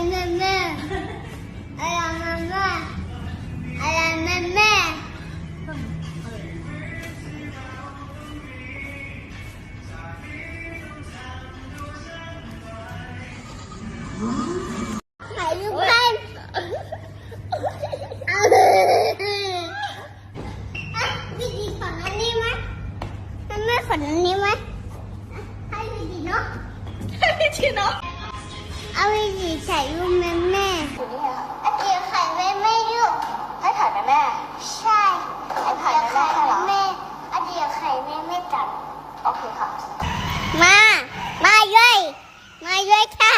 làm mẹ mẹ Ai làm mẹ mẹ Ai làm mẹ mẹ Hãy subscribe phần anh em á. Hay gì nó hay gì nó เอาวิดีใส่รูปแม่แม่อาเกียไข่แม่แม่ลูกให้ถ่ายแม่แม่ ใช่ให้ถ่ายแม่แม่ให้เหรอแม่อาเกียไข่แม่แม่จับโอเคค่ะ มา มาด้วย มาด้วยค่ะ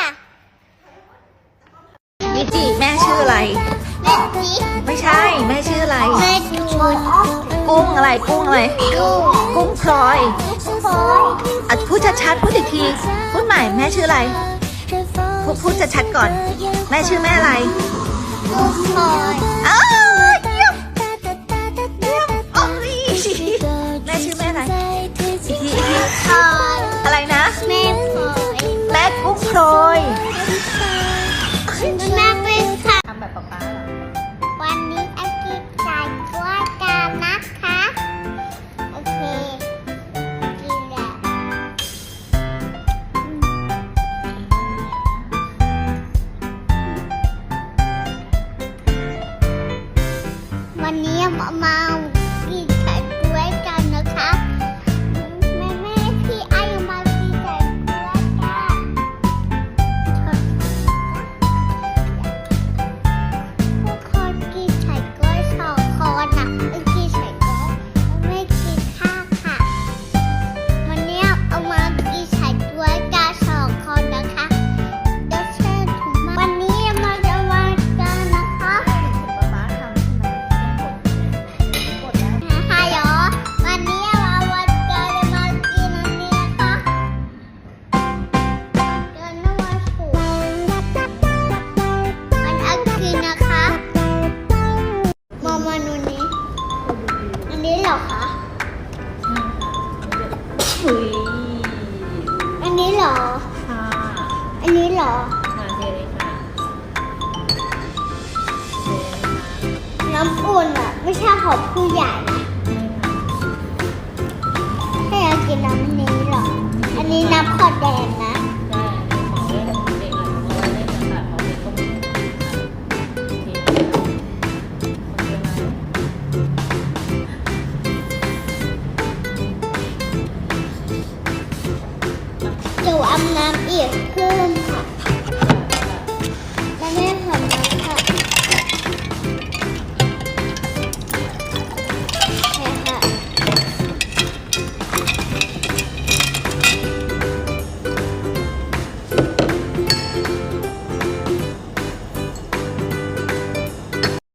วิจิแม่ชื่ออะไร แม่จีไม่ใช่ แม่ชื่ออะไร แม่จูนกุ้งอะไร กุ้งอะไรดูกุ้งพลอยทุกคนอะพูดชัดๆพูดอีกทีพูดใหม่แม่ชื่ออะไร พูดพูดชัดๆก่อน แม่ชื่อแม่อะไรทุกคนอ้าวเยี่ยมเยี่ยมโอ้ยแม่ชื่อแม่อะไรอีกทีอีกทีพลอยอะไรนะแม่พลอยแม่กุ้งพลอยแม่เป็นค่ะทำแบบป๊าป๊า วันนี้ม รอคะหุยอันนี้เหรอ ค่ะอันนี้เหรอค่ะเจเลยค่ะเจเลยค่ะน้ำอุ่นอะ ไม่ใช่ของผู้ใหญ่นะให้เรากินน้ำนี้เหรอ อันนี้น้ำขอดแดงนะ น้ำอีกเพิ่มค่ะ